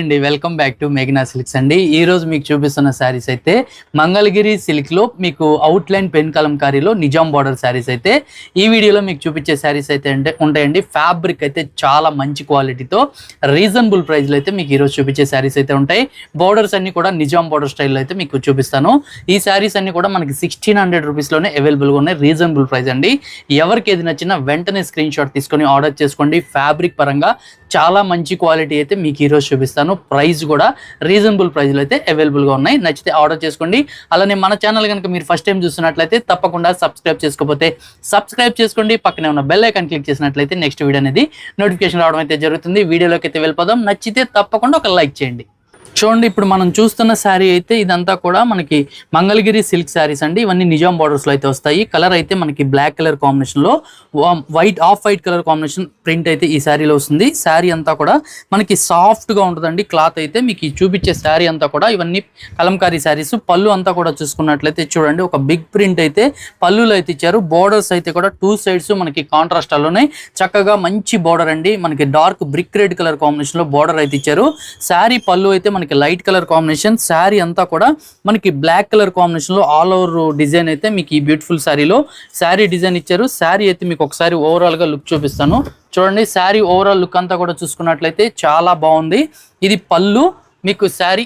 అండి welcome back to మెగ్నా silks అండి. ఈ రోజు మీకు చూపిస్తున్న శారీస్ అయితే మంగళగిరి సిల్క్లో మీకు అవుట్ లైన్ పెన్ కలంకారీలో నిజాం బార్డర్ శారీస్ అయితే ఈ వీడియోలో మీకు చూపించే శారీస్ అయితే అంటే ఉంటాయండి. ఫ్యాబ్రిక్ అయితే చాలా మంచి క్వాలిటీతో రీజనబుల్ ప్రైస్లో అయితే మీకు ఈరోజు చూపించే శారీస్ అయితే ఉంటాయి. బార్డర్స్ అన్ని కూడా నిజాం బార్డర్ స్టైల్లో అయితే మీకు చూపిస్తాను. ఈ శారీస్ అన్ని కూడా మనకి సిక్స్టీన్ హండ్రెడ్ రూపీస్లోనే అవైలబుల్గా ఉన్నాయి. రీజనబుల్ ప్రైస్ అండి. ఎవరికి ఏది నచ్చినా వెంటనే స్క్రీన్ షాట్ తీసుకొని ఆర్డర్ చేసుకోండి. ఫ్యాబ్రిక్ పరంగా చాలా మంచి క్వాలిటీ అయితే మీకు ఈరోజు చూపిస్తాను. ప్రైస్ కూడా రీజనబుల్ ప్రైస్లో అయితే అవైలబుల్గా ఉన్నాయి. నచ్చితే ఆర్డర్ చేసుకోండి. అలానే మన ఛానల్ కనుక మీరు ఫస్ట్ టైం చూస్తున్నట్లయితే తప్పకుండా సబ్స్క్రైబ్ చేసుకోకపోతే సబ్స్క్రైబ్ చేసుకోండి. పక్కనే ఉన్న బెల్ ఐకాన్ క్లిక్ చేసినట్లయితే నెక్స్ట్ వీడియో అనేది నోటిఫికేషన్ రావడం అయితే జరుగుతుంది. వీడియోలోకి అయితే వెళ్ళిపోదాం. నచ్చితే తప్పకుండా ఒక లైక్ చేయండి. చూడండి ఇప్పుడు మనం చూస్తున్న శారీ అయితే ఇదంతా కూడా మనకి మంగళగిరి సిల్క్ శారీస్ అండి. ఇవన్నీ నిజాం బార్డర్స్లో అయితే వస్తాయి. కలర్ అయితే మనకి బ్లాక్ కలర్ కాంబినేషన్లో white off white colour combination print అయితే ఈ శారీలో వస్తుంది. శారీ అంతా కూడా మనకి సాఫ్ట్గా ఉంటుందండి. క్లాత్ అయితే మీకు చూపించే శారీ అంతా కూడా ఇవన్నీ కలంకారీ శారీస్. పళ్ళు అంతా కూడా చూసుకున్నట్లయితే చూడండి ఒక బిగ్ ప్రింట్ అయితే పళ్ళులో అయితే ఇచ్చారు. బోర్డర్స్ అయితే కూడా టూ సైడ్స్ మనకి కాంట్రాస్ట్లోనే చక్కగా మంచి బోర్డర్ అండి. మనకి డార్క్ బ్రిక్ రెడ్ కలర్ కాంబినేషన్లో బోర్డర్ అయితే ఇచ్చారు. శారీ పళ్ళు అయితే మనకి లైట్ కలర్ కాంబినేషన్ శారీ అంతా కూడా మనకి బ్లాక్ కలర్ కాంబినేషన్లో ఆల్ ఓవర్ డిజైన్ అయితే మీకు ఈ బ్యూటిఫుల్ శారీలో శారీ డిజైన్ ఇచ్చారు. శారీ అయితే మీకు ఒకసారి ఓవరాల్గా లుక్ చూపిస్తాను. చూడండి శారీ ఓవరాల్ లుక్ అంతా కూడా చూసుకున్నట్లయితే చాలా బాగుంది. ఇది పళ్ళు మీకు శారీ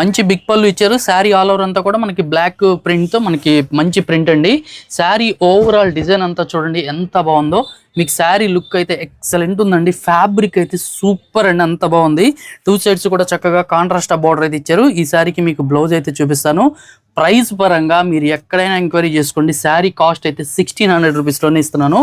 మంచి బిగ్ పళ్ళు ఇచ్చారు. శారీ ఆల్ ఓవర్ అంతా కూడా మనకి బ్లాక్ ప్రింట్తో మనకి మంచి ప్రింట్ అండి. శారీ ఓవరాల్ డిజైన్ అంతా చూడండి ఎంత బాగుందో. మీకు శారీ లుక్ అయితే ఎక్సలెంట్ ఉందండి. ఫ్యాబ్రిక్ అయితే సూపర్ అండి అంత బాగుంది. టూ సైడ్స్ కూడా చక్కగా కాంట్రాస్ట్ బార్డర్ అయితే ఇచ్చారు. ఈ శారీకి మీకు బ్లౌజ్ అయితే చూపిస్తాను. ప్రైస్ పరంగా మీరు ఎక్కడైనా ఎంక్వైరీ చేసుకోండి. శారీ కాస్ట్ అయితే సిక్స్టీన్ హండ్రెడ్ రూపీస్లోనే ఇస్తున్నాను.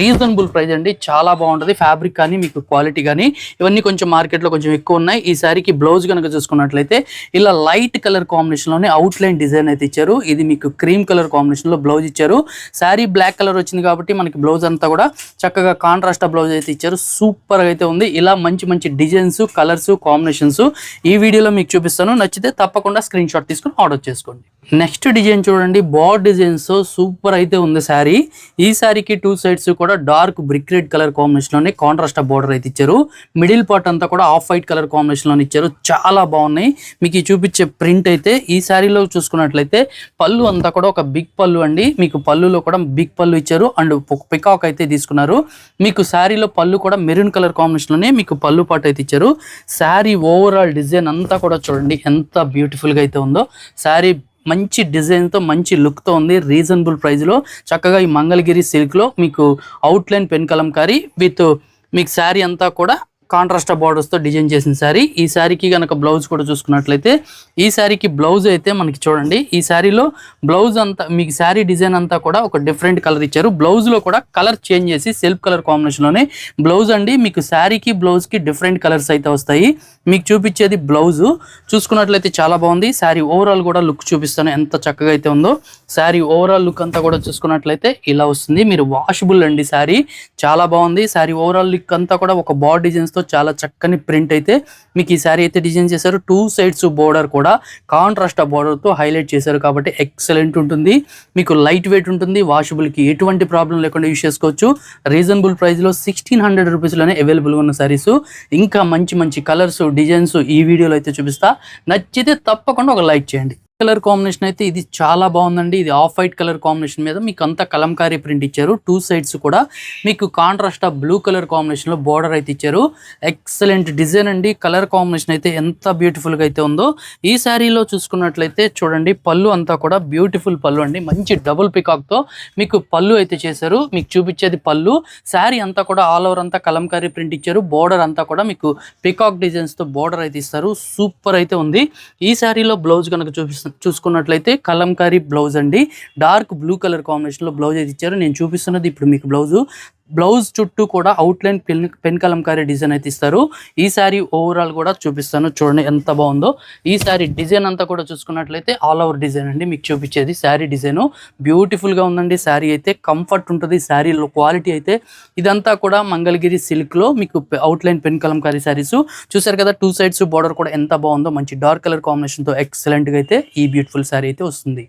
రీజనబుల్ ప్రైస్ అండి. చాలా బాగుంటుంది. ఫ్యాబ్రిక్ కానీ మీకు క్వాలిటీ కానీ ఇవన్నీ కొంచెం మార్కెట్లో కొంచెం ఎక్కువ ఉన్నాయి. ఈ శారీకి బ్లౌజ్ కనుక చూసుకున్నట్లయితే ఇలా లైట్ కలర్ కాంబినేషన్లోనే అవుట్ లైన్ డిజైన్ అయితే ఇచ్చారు. ఇది మీకు క్రీమ్ కలర్ కాంబినేషన్లో బ్లౌజ్ ఇచ్చారు. శారీ బ్లాక్ కలర్ వచ్చింది కాబట్టి మనకి బ్లౌజ్ అంతా కూడా చక్కగా కాంట్రాస్ట్ బ్లౌజ్ అయితే ఇచ్చారు. సూపర్ అయితే ఉంది. ఇలా మంచి మంచి డిజైన్స్ కలర్స్ కాంబినేషన్స్ ఈ వీడియోలో మీకు చూపిస్తాను. నచ్చితే తప్పకుండా స్క్రీన్ షాట్ తీసుకుని ఆర్డర్ చేసుకోండి. నెక్స్ట్ డిజైన్ చూడండి బార్ డిజైన్స్ సూపర్ అయితే ఉంది శారీ. ఈ శారీకి టూ సైడ్స్ కూడా డార్క్ బ్రిక్ రెడ్ కలర్ కాంబినేషన్లోనే కాంట్రాస్ట్ బార్డర్ అయితే ఇచ్చారు. మిడిల్ పార్ట్ అంతా కూడా ఆఫ్ వైట్ కలర్ కాంబినేషన్లో ఇచ్చారు. చాలా బాగున్నాయి. మీకు చూపించే ప్రింట్ అయితే ఈ శారీలో చూసుకున్నట్లయితే పళ్ళు అంతా కూడా ఒక బిగ్ పళ్ళు అండి. మీకు పళ్ళులో కూడా బిగ్ పళ్ళు ఇచ్చారు. అండ్ పికాక్ అయితే తీసుకున్నారు. మీకు శారీలో పళ్ళు కూడా మెరూన్ కలర్ కాంబినేషన్లోనే మీకు పళ్ళు పాటు అయితే ఇచ్చారు. శారీ ఓవరాల్ డిజైన్ అంతా కూడా చూడండి ఎంత బ్యూటిఫుల్గా అయితే ఉందో. శారీ మంచి డిజైన్తో మంచి లుక్తో ఉంది. రీజనబుల్ ప్రైస్లో చక్కగా ఈ మంగళగిరి సిల్క్లో మీకు అవుట్లైన్ పెన్ కలంకారీ విత్ మీకు శారీ అంతా కూడా కాంట్రాస్ట్ బార్డర్స్తో డిజైన్ చేసిన శారీ. ఈ శారీకి కనుక బ్లౌజ్ కూడా చూసుకున్నట్లయితే ఈ శారీకి బ్లౌజ్ అయితే మనకి చూడండి ఈ శారీలో బ్లౌజ్ అంతా మీకు శారీ డిజైన్ అంతా కూడా ఒక డిఫరెంట్ కలర్ ఇచ్చారు. బ్లౌజ్లో కూడా కలర్ చేంజ్ చేసి సెల్ఫ్ కలర్ కాంబినేషన్లోనే బ్లౌజ్ అండి. మీకు శారీకి బ్లౌజ్కి డిఫరెంట్ కలర్స్ అయితే వస్తాయి. మీకు చూపించేది బ్లౌజ్ చూసుకున్నట్లయితే చాలా బాగుంది. శారీ ఓవరాల్ కూడా లుక్ చూపిస్తాను. ఎంత చక్కగా అయితే ఉందో. శారీ ఓవరాల్ లుక్ అంతా కూడా చూసుకున్నట్లయితే ఇలా వస్తుంది. మీరు వాషబుల్ అండి శారీ. చాలా బాగుంది. శారీ ఓవరాల్ లుక్ అంతా కూడా ఒక బార్ తో చాలా చక్కని ప్రింట్ అయితే మీకు ఈ శారీ అయితే డిజైన్ చేశారు. టూ సైడ్స్ బోర్డర్ కూడా కాంట్రాస్ట్ బోర్డర్తో హైలైట్ చేశారు కాబట్టి ఎక్సలెంట్ ఉంటుంది. మీకు లైట్ వెయిట్ ఉంటుంది. వాషబుల్కి ఎటువంటి ప్రాబ్లం లేకుండా యూస్ చేసుకోవచ్చు. రీజనబుల్ ప్రైస్లో సిక్స్టీన్ హండ్రెడ్ రూపీస్లోనే అవైలబుల్గా ఉన్న శారీస్ ఇంకా మంచి మంచి కలర్స్ డిజైన్స్ ఈ వీడియోలో అయితే చూపిస్తా. నచ్చితే తప్పకుండా ఒక లైక్ చేయండి. కలర్ కాంబినేషన్ అయితే ఇది చాలా బాగుందండి. ఇది ఆఫ్ వైట్ కలర్ కాంబినేషన్ మీద మీకు అంతా కలంకారీ ప్రింట్ ఇచ్చారు. టూ సైడ్స్ కూడా మీకు కాంట్రాస్ట్ ఆఫ్ బ్లూ కలర్ కాంబినేషన్లో బోర్డర్ అయితే ఇచ్చారు. ఎక్సలెంట్ డిజైన్ అండి. కలర్ కాంబినేషన్ అయితే ఎంత బ్యూటిఫుల్గా అయితే ఉందో. ఈ శారీలో చూసుకున్నట్లయితే చూడండి పళ్ళు అంతా కూడా బ్యూటిఫుల్ పళ్ళు అండి. మంచి డబుల్ పికాక్తో మీకు పళ్ళు అయితే చేశారు. మీకు చూపించేది పళ్ళు. శారీ అంతా కూడా ఆల్ ఓవర్ అంతా కలంకారీ ప్రింట్ ఇచ్చారు. బోర్డర్ అంతా కూడా మీకు పికాక్ డిజైన్స్తో బోర్డర్ అయితే ఇస్తారు. సూపర్ అయితే ఉంది. ఈ శారీలో బ్లౌజ్ కనుక చూసుకున్నట్లయితే కలంకారీ బ్లౌజ్ అండి. డార్క్ బ్లూ కలర్ కాంబినేషన్లో బ్లౌజ్ అయితే ఇచ్చారు. నేను చూపిస్తున్నది ఇప్పుడు మీకు బ్లౌజు. బ్లౌజ్ చుట్టూ కూడా outline pen pen Kalamkari design అయితే ఇస్తారు. ఈ శారీ ఓవరాల్ కూడా చూపిస్తాను. చూడండి ఎంత బాగుందో. ఈ శారీ డిజైన్ అంతా కూడా చూసుకున్నట్లయితే ఆల్ ఓవర్ డిజైన్ అండి. మీకు చూపించేది శారీ డిజైన్. బ్యూటిఫుల్గా ఉందండి. శారీ అయితే కంఫర్ట్ ఉంటుంది. శారీలో క్వాలిటీ అయితే ఇదంతా కూడా మంగళగిరి సిల్క్లో మీకు అవుట్లైన్ పెన్ కలంకారీ శారీస్ చూసారు కదా టూ సైడ్స్ బార్డర్ కూడా ఎంత బాగుందో. మంచి డార్క్ కలర్ కాంబినేషన్తో ఎక్సలెంట్గా అయితే ఈ బ్యూటిఫుల్ శారీ అయితే వస్తుంది.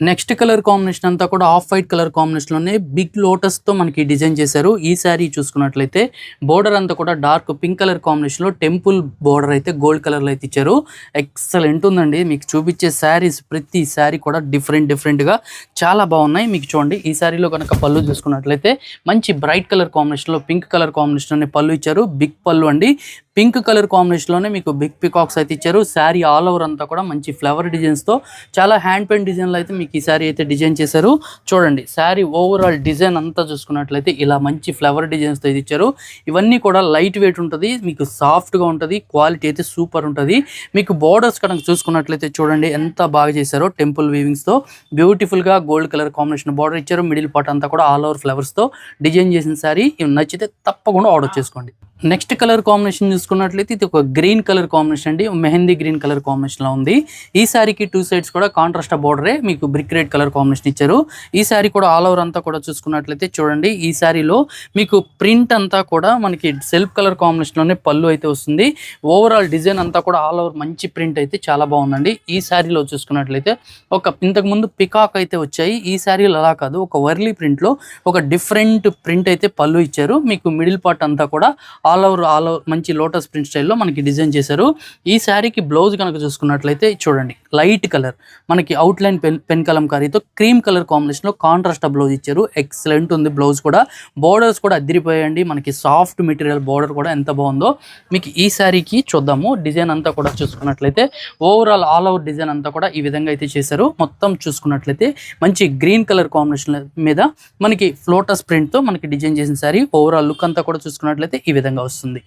నెక్స్ట్ కలర్ కాంబినేషన్ అంతా కూడా ఆఫ్ వైట్ కలర్ కాంబినేషన్లోనే బిగ్ లోటస్తో మనకి డిజైన్ చేశారు. ఈ శారీ చూసుకున్నట్లయితే బోర్డర్ అంతా కూడా డార్క్ పింక్ కలర్ కాంబినేషన్లో టెంపుల్ బోర్డర్ అయితే గోల్డ్ కలర్లో అయితే ఇచ్చారు. ఎక్సలెంట్ ఉందండి. మీకు చూపించే శారీస్ ప్రతి శారీ కూడా డిఫరెంట్ డిఫరెంట్గా చాలా బాగున్నాయి. మీకు చూడండి ఈ శారీలో కనుక పళ్ళు చూసుకున్నట్లయితే మంచి బ్రైట్ కలర్ కాంబినేషన్లో పింక్ కలర్ కాంబినేషన్లోనే పళ్ళు ఇచ్చారు. బిగ్ పళ్ళు అండి. పింక్ కలర్ కాంబినేషన్లోనే మీకు బిగ్ పికాక్స్ అయితే ఇచ్చారు. శారీ ఆల్ ఓవర్ అంతా కూడా మంచి ఫ్లవర్ డిజైన్స్తో చాలా హ్యాండ్ పెయింట్ డిజైన్లో అయితే మీకు ఈ శారీ అయితే డిజైన్ చేశారు. చూడండి శారీ ఓవరాల్ డిజైన్ అంతా చూసుకున్నట్లయితే ఇలా మంచి ఫ్లవర్ డిజైన్స్తో ఇది ఇచ్చారు. ఇవన్నీ కూడా లైట్ వెయిట్ ఉంటుంది మీకు సాఫ్ట్గా ఉంటుంది క్వాలిటీ అయితే సూపర్ ఉంటుంది. మీకు బోర్డర్స్ కనుక చూసుకున్నట్లయితే చూడండి ఎంత బాగా చేశారో టెంపుల్ వీవింగ్స్తో. బ్యూటిఫుల్గా beautiful gold colour combination border ఇచ్చారు. మిడిల్ పార్ట్ అంతా కూడా ఆల్ ఓవర్ ఫ్లవర్స్తో డిజైన్ చేసిన శారీ. ఇవి నచ్చితే తప్పకుండా ఆర్డర్ చేసుకోండి. నెక్స్ట్ కలర్ కాంబినేషన్ చూసుకున్నట్లయితే ఇది ఒక గ్రీన్ కలర్ కాంబినేషన్ అండి. మెహందీ గ్రీన్ కలర్ కాంబినేషన్లో ఉంది. ఈ శారీకి టూ సైడ్స్ కూడా కాంట్రాస్ట్ బోర్డరే మీకు బ్రిక్ రెడ్ కలర్ కాంబినేషన్ ఇచ్చారు. ఈ శారీ కూడా ఆల్ ఓవర్ అంతా కూడా చూసుకున్నట్లయితే చూడండి ఈ శారీలో మీకు ప్రింట్ అంతా కూడా మనకి సెల్ఫ్ కలర్ కాంబినేషన్లోనే పళ్ళు అయితే వస్తుంది. ఓవరాల్ డిజైన్ అంతా కూడా ఆల్ ఓవర్ మంచి ప్రింట్ అయితే చాలా బాగుందండి. ఈ శారీలో చూసుకున్నట్లయితే ఒక ఇంతకు ముందు పికాక్ అయితే వచ్చాయి. ఈ శారీలో అలా కాదు ఒక వర్లీ ప్రింట్లో ఒక డిఫరెంట్ ప్రింట్ అయితే పళ్ళు ఇచ్చారు. మీకు మిడిల్ పార్ట్ అంతా కూడా ఆల్ ఓవర్ ఆల్ ఓవర్ మంచి లోటస్ ప్రింట్ స్టైల్లో మనకి డిజైన్ చేశారు. ఈ శారీకి బ్లౌజ్ కనుక చూసుకున్నట్లయితే చూడండి. Light colour. మనకి అవుట్ లైన్ పెన్ పెన్ కలంకారీతో క్రీమ్ కలర్ కాంబినేషన్లో కాంట్రాస్ట్ బ్లౌజ్ ఇచ్చారు. ఎక్సలెంట్ ఉంది బ్లౌజ్ కూడా. బోర్డర్స్ కూడా అదిరిపోయాయండి మనకి సాఫ్ట్ మెటీరియల్ బోర్డర్ కూడా ఎంత బాగుందో. మీకు ఈ శారీకి చూద్దాము. డిజైన్ అంతా కూడా చూసుకున్నట్లయితే ఓవరాల్ ఆల్ ఓవర్ డిజైన్ అంతా కూడా ఈ విధంగా అయితే చేశారు. మొత్తం చూసుకున్నట్లయితే మంచి గ్రీన్ కలర్ కాంబినేషన్ మీద మనకి ఫ్లోటస్ ప్రింట్తో మనకి డిజైన్ చేసిన శారీ. ఓవరాల్ లుక్ అంతా కూడా చూసుకున్నట్లయితే ఈ విధంగా వస్తుంది.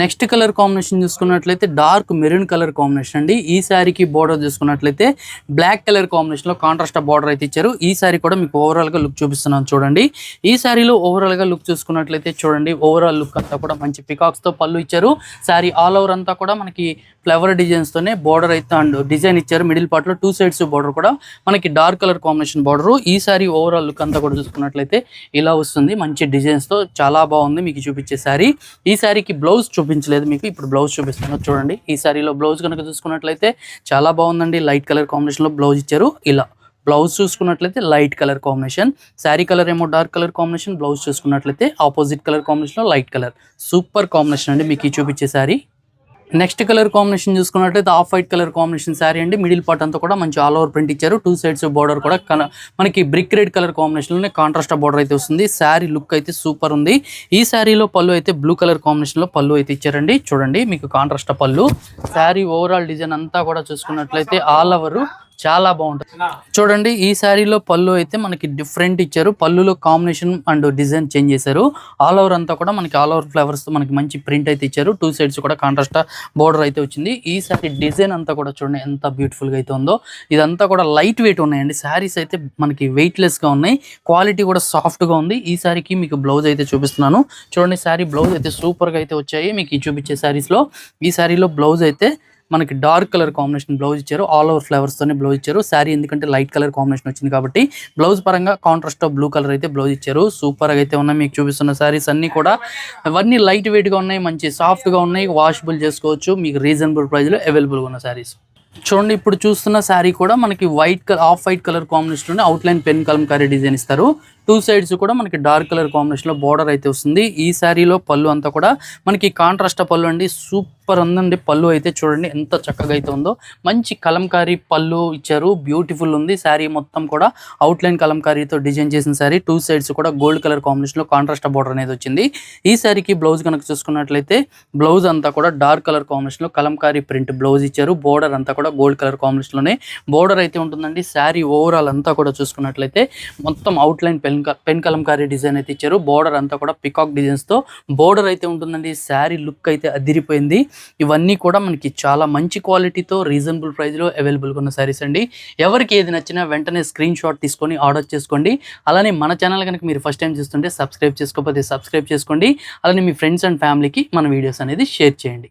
నెక్స్ట్ కలర్ కాంబినేషన్ చూసుకున్నట్లయితే డార్క్ మెరూన్ కలర్ కాంబినేషన్ అండి. ఈ శారీకి బోర్డర్ చూసుకున్నట్లయితే బ్లాక్ కలర్ కాంబినేషన్లో కాంట్రాస్ట్ బోర్డర్ అయితే ఇచ్చారు. ఈ శారీ కూడా మీకు ఓవరాల్గా లుక్ చూపిస్తున్నాను చూడండి. ఈ శారీలో ఓవరాల్గా లుక్ చూసుకున్నట్లయితే చూడండి ఓవరాల్ లుక్ అంతా కూడా మంచి పికాక్స్తో పళ్ళు ఇచ్చారు. శారీ ఆల్ ఓవర్ అంతా కూడా మనకి ఫ్లవర్ డిజైన్స్తోనే తోనే అయితే అండ్ డిజైన్ ఇచ్చారు. మిడిల్ పార్ట్లో టూ సైడ్స్ బోర్డర్ కూడా మనకి డార్క్ కలర్ కాంబినేషన్ బార్డరు. ఈ శారీ ఓవరాల్ లుక్ అంతా కూడా చూసుకున్నట్లయితే ఇలా వస్తుంది. మంచి డిజైన్స్తో చాలా బాగుంది మీకు చూపించే శారీ. ఈ శారీకి బ్లౌజ్ చూపించలేదు మీకు. ఇప్పుడు బ్లౌజ్ చూపిస్తాను చూడండి ఈ శారీలో బ్లౌజ్ కనుక చూసుకున్నట్లయితే చాలా బాగుందండి. లైట్ కలర్ కాంబినేషన్లో బ్లౌజ్ ఇచ్చారు. ఇలా బ్లౌజ్ చూసుకున్నట్లయితే light colour combination. Sari colour ఏమో డార్క్ కలర్ కాంబినేషన్. బ్లౌజ్ చూసుకున్నట్లయితే ఆపోజిట్ కలర్ కాంబినేషన్లో లైట్ కలర్. సూపర్ కాంబినేషన్ అండి మీకు ఈ చూపించే శారీ. నెక్స్ట్ కలర్ కాంబినేషన్ చూసుకున్నట్లయితే off white colour combination sari అండి. మిడిల్ పార్ట్ అంతా కూడా మంచి ఆల్ ఓవర్ ప్రింట్ ఇచ్చారు. టూ సైడ్స్ బార్డర్ కూడా కన- మనకి బ్రిక్ రెడ్ కలర్ కాంబినేషన్లోనే కాంట్రాస్ట్ బార్డర్ అయితే వస్తుంది. శారీ లుక్ అయితే సూపర్ ఉంది. ఈ శారీలో పళ్ళు అయితే బ్లూ కలర్ కాంబినేషన్లో పళ్ళు అయితే ఇచ్చారండి. చూడండి మీకు కాంట్రాస్ట్ పళ్ళు. శారీ ఓవరాల్ డిజైన్ అంతా కూడా చూసుకున్నట్లయితే ఆల్ ఓవర్ చాలా బాగుంటుంది. చూడండి ఈ శారీలో పళ్ళు అయితే మనకి డిఫరెంట్ ఇచ్చారు. పళ్ళులో కాంబినేషన్ అండ్ డిజైన్ చేంజ్ చేశారు. ఆల్ ఓవర్ అంతా కూడా మనకి ఆల్ ఓవర్ ఫ్లవర్స్తో మనకి మంచి ప్రింట్ అయితే ఇచ్చారు. టూ సైడ్స్ కూడా కాంట్రాస్ట్ బోర్డర్ అయితే వచ్చింది. ఈ శారీ డిజైన్ అంతా కూడా చూడండి ఎంత బ్యూటిఫుల్గా అయితే ఉందో. ఇదంతా కూడా లైట్ వెయిట్ ఉన్నాయండి. శారీస్ అయితే మనకి వెయిట్ లెస్గా ఉన్నాయి. క్వాలిటీ కూడా సాఫ్ట్గా ఉంది. ఈ శారీకి మీకు బ్లౌజ్ అయితే చూపిస్తున్నాను. చూడండి శారీ బ్లౌజ్ అయితే సూపర్గా అయితే వచ్చాయి. మీకు చూపించే శారీస్లో. ఈ శారీలో బ్లౌజ్ అయితే మనకి డార్క్ కలర్ కాంబినేషన్ బ్లౌజ్ ఇచ్చారు. ఆల్ ఓవర్ ఫ్లవర్స్తోనే బ్లౌజ్ ఇచ్చారు. శారీ ఎందుకంటే లైట్ కలర్ కాంబినేషన్ వచ్చింది కాబట్టి బ్లౌజ్ పరంగా కాంట్రాస్ట్ ఆఫ్ బ్లూ కలర్ అయితే బ్లౌజ్ ఇచ్చారు. సూపర్గా అయితే ఉన్నాయి. మీకు చూపిస్తున్న శారీస్ అన్నీ కూడా అవన్నీ లైట్ వెయిట్గా ఉన్నాయి. మంచి సాఫ్ట్గా ఉన్నాయి. వాషబుల్ చేసుకోవచ్చు. మీకు రీజనబుల్ ప్రైస్లో అవైలబుల్గా ఉన్న శారీస్. చూడండి ఇప్పుడు చూస్తున్న శారీ కూడా మనకి white colour off white colour combination outline pen kalamkari design ఇస్తారు. టూ సైడ్స్ కూడా మనకి డార్క్ కలర్ కాంబినేషన్లో బార్డర్ అయితే వస్తుంది. ఈ శారీలో పళ్ళు అంతా కూడా మనకి కాంట్రాస్ట్ పళ్ళు అండి. సూపర్ ఉందండి. పళ్ళు అయితే చూడండి ఎంత చక్కగా అయితే ఉందో. మంచి కలంకారీ పళ్ళు ఇచ్చారు. బ్యూటిఫుల్ ఉంది. శారీ మొత్తం కూడా అవుట్ లైన్ కలంకారీతో డిజైన్ చేసిన శారీ. టూ సైడ్స్ కూడా గోల్డ్ కలర్ కాంబినేషన్లో కాంట్రాస్ట్ బార్డర్ అనేది వచ్చింది. ఈ శారీకి బ్లౌజ్ కనుక చూసుకున్నట్లయితే బ్లౌజ్ అంతా కూడా డార్క్ కలర్ కాంబినేషన్లో కలంకారీ ప్రింట్ బ్లౌజ్ ఇచ్చారు. బోర్డర్ అంతా కూడా గోల్డ్ కలర్ కాంబినేషన్లోనే బోర్డర్ అయితే ఉంటుందండి. శారీ ఓవరాల్ అంతా కూడా చూసుకున్నట్లయితే మొత్తం outline pen pen kalamkari design అయితే ఇచ్చారు. బోర్డర్ అంతా కూడా పికాక్ డిజైన్స్తో బోర్డర్ అయితే ఉంటుందండి. శారీ లుక్ అయితే అదిరిపోయింది. ఇవన్నీ కూడా మనకి చాలా మంచి క్వాలిటీతో రీజనబుల్ ప్రైస్లో అవైలబుల్గా ఉన్న శారీస్ అండి. ఎవరికి ఏది నచ్చినా వెంటనే స్క్రీన్ షాట్ తీసుకొని ఆర్డర్ చేసుకోండి. అలానే మన ఛానల్ కనుక మీరు ఫస్ట్ టైం చూస్తుంటే సబ్స్క్రైబ్ చేసుకోకపోతే సబ్స్క్రైబ్ చేసుకోండి. అలానే మీ ఫ్రెండ్స్ అండ్ ఫ్యామిలీకి మన వీడియోస్ అనేది షేర్ చేయండి.